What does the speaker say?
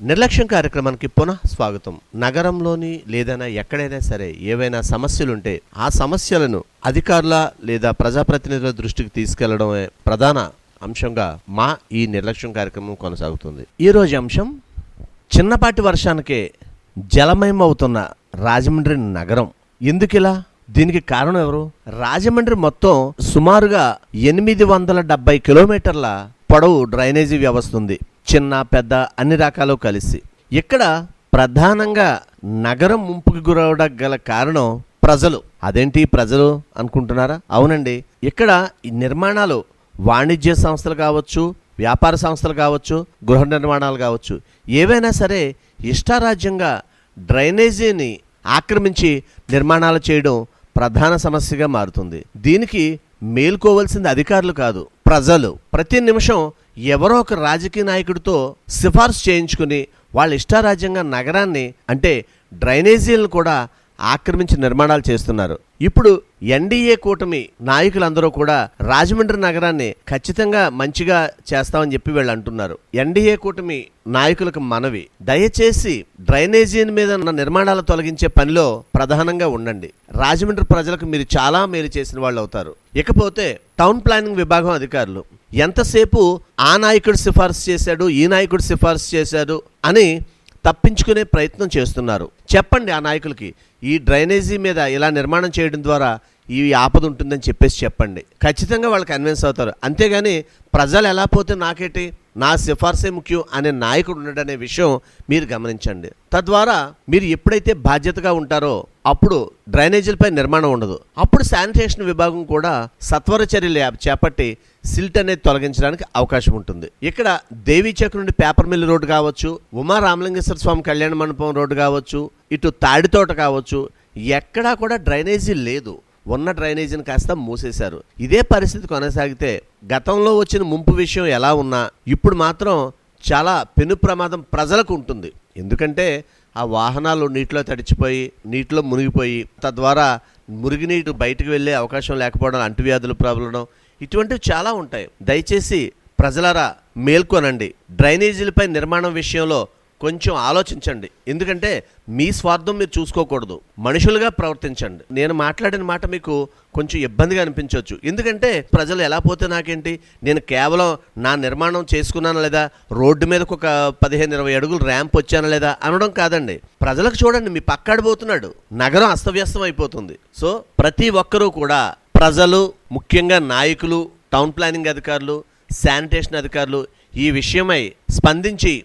నిర్లక్ష్యం కార్యక్రమానికి పునః స్వాగతం. నగరంలోని లేదైనా ఎక్కడైనా సరే ఏవైనా సమస్యలుంటే ఆ సమస్యలను అధికారుల లేదా ప్రజాప్రతినిధుల దృష్టికి తీసుకెళ్ళడమే ప్రధాన అంశంగా మా ఈ నిర్లక్ష్యం కార్యక్రమం కొనసాగుతుంది. ఈ రోజు అంశం చిన్నపాటి వర్షానికే జలమయమవుతున్న రాజమండ్రి నగరం. ఎందుకిలా దీనికి కారణం ఎవరు? రాజమండ్రి మొత్తం సుమారుగా ఎనిమిది వందల డెబ్బై కిలోమీటర్ల పొడవు డ్రైనేజీ వ్యవస్థ ఉంది. చిన్న పెద్ద అన్ని రకాలు కలిసి. ఇక్కడ ప్రధానంగా నగరం ముంపుకు గురవడం గల కారణం ప్రజలు. అదేంటి ప్రజలు అనుకుంటున్నారా? అవునండి. ఇక్కడ ఈ నిర్మాణాలు వాణిజ్య సంస్థలు కావచ్చు వ్యాపార సంస్థలు కావచ్చు గృహ నిర్మాణాలు కావచ్చు. ఏవైనా సరే ఇష్టారాజ్యంగా డ్రైనేజీని ఆక్రమించి నిర్మాణాలు చేయడం ప్రధాన సమస్యగా మారుతుంది. దీనికి మేల్కోవలసింది అధికారులు కాదు. ప్రజలు ప్రతి నిమిషం ఎవరో ఒక రాజకీయ నాయకుడితో సిఫార్సు చేయించుకుని వాళ్ళ ఇష్టారాజ్యంగా నగరాన్ని అంటే డ్రైనేజీలను కూడా ఆక్రమించి నిర్మాణాలు చేస్తున్నారు. ఇప్పుడు ఎన్డీఏ కూటమి నాయకులందరూ కూడా రాజమండ్రి నగరాన్ని ఖచ్చితంగా మంచిగా చేస్తామని చెప్పి వీళ్ళు అంటున్నారు. ఎన్డీఏ కూటమి నాయకులకు మనవి. దయచేసి డ్రైనేజీ మీద ఉన్న నిర్మాణాలు తొలగించే పనిలో ప్రధానంగా ఉండండి. రాజమండ్రి ప్రజలకు మీరు చాలా మేలు చేసిన వాళ్ళు అవుతారు. ఇకపోతే టౌన్ ప్లానింగ్ విభాగం అధికారులు ఎంతసేపు ఆ నాయకుడు సిఫార్సు చేశాడు ఈ నాయకుడు సిఫార్సు చేశాడు అని తప్పించుకునే ప్రయత్నం చేస్తున్నారు. చెప్పండి ఆ నాయకులకి ఈ డ్రైనేజీ మీద ఇలా నిర్మాణం చేయడం ద్వారా ఈ ఆపద ఉంటుందని చెప్పేసి చెప్పండి. ఖచ్చితంగా వాళ్ళు కన్విన్స్ అవుతారు. అంతేగాని ప్రజలు ఎలా పోతే నాకేటి? నా సిఫార్సే ముఖ్యం అనే నాయకుడు ఉండడనే విషయం మీరు గమనించండి. తద్వారా మీరు ఎప్పుడైతే బాధ్యతగా ఉంటారో అప్పుడు డ్రైనేజీలపై నిర్మాణం ఉండదు. అప్పుడు శానిటేషన్ విభాగం కూడా సత్వర చర్యలు చేపట్టి సిల్ట్ అనేది తొలగించడానికి అవకాశం ఉంటుంది. ఇక్కడ దేవీచక్ నుండి పేపర్ మిల్ రోడ్డు కావచ్చు ఉమా రామలింగేశ్వర స్వామి కళ్యాణ మండపం రోడ్డు కావచ్చు ఇటు తాడితోట కావచ్చు ఎక్కడా కూడా డ్రైనేజీ లేదు. ఉన్న డ్రైనేజీని కాస్త మూసేశారు. ఇదే పరిస్థితి కొనసాగితే గతంలో వచ్చిన ముంపు విషయం ఎలా ఉన్నా ఇప్పుడు మాత్రం చాలా పెను ప్రమాదం ప్రజలకు ఉంటుంది. ఎందుకంటే ఆ వాహనాలు నీటిలో తడిచిపోయి నీటిలో మునిగిపోయి తద్వారా మురుగునీరు బయటకు వెళ్ళే అవకాశం లేకపోవడం అంటువ్యాధులు ప్రబలడం ఇటువంటివి చాలా ఉంటాయి. దయచేసి ప్రజలారా మేల్కొనండి. డ్రైనేజీలపై నిర్మాణం విషయంలో కొంచెం ఆలోచించండి. ఎందుకంటే మీ స్వార్థం మీరు చూసుకోకూడదు. మనుషులుగా ప్రవర్తించండి. నేను మాట్లాడిన మాట మీకు కొంచెం ఇబ్బందిగా అనిపించవచ్చు. ఎందుకంటే ప్రజలు ఎలా పోతే నాకేంటి? నేను కేవలం నా నిర్మాణం చేసుకున్నాను లేదా? రోడ్డు మీదకు ఒక పదిహేను ఇరవై అడుగులు ర్యాంప్ వచ్చాను లేదా? అనడం కాదండి. ప్రజలకు చూడండి మీ పక్కాడిపోతున్నాడు నగరం అస్తవ్యస్తం అయిపోతుంది. సో ప్రతి ఒక్కరూ కూడా ప్రజలు ముఖ్యంగా నాయకులు టౌన్ ప్లానింగ్ అధికారులు శానిటేషన్ అధికారులు ఈ విషయమై స్పందించి